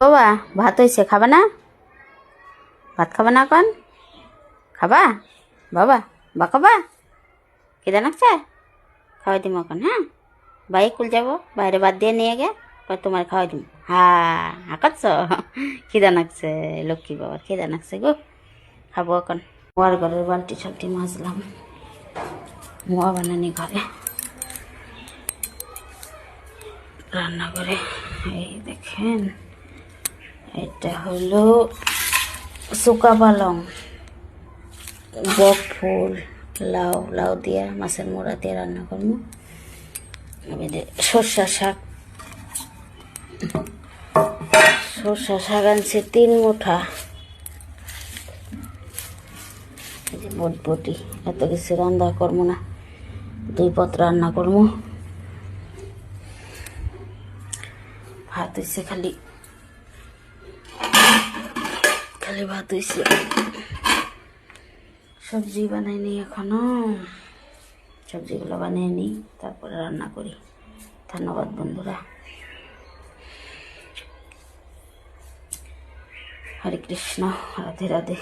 বাবা ভাত হয়েছে খাবা না? ভাত খাবা না এখন খাবা? বাবা বা খাবা? কেদা নাকছে খাওয়াই দিম এখন হ্যাঁ? বাইক কুল যাব, বাইরে বাদ দিয়ে নিয়ে গে তোমার খাওয়াই দিম। হ্যাঁ হাঁকাচ্ছ খিদা নাকছে লক্ষ্মী বাবার খিদা নাকছে গো। খাব এখন। মোয়ার ঘরের বালতি সালটি মাজলাম। মোয়া বানানি ঘরে। রান্না করে এই দেখেন। এটা হলো শুকা পালং। বক ফুল লাউ লাউ দিয়া মাছের মোড়া দিয়ে রান্না করব। সর্ষা শাক। সর্ষা শাক আনছে তিন মুঠা। বটবটি, এত কিছু রান্না করব না। দুই পথ রান্না করব। ভাত হয়েছে খালি খালি ভাত হয়েছে সবজি বানাইনি এখনও। সবজিগুলো বানিয়ে নিই তারপরে রান্না করি। ধন্যবাদ, বন্ধুরা। হরে কৃষ্ণ, রাধে রাধে।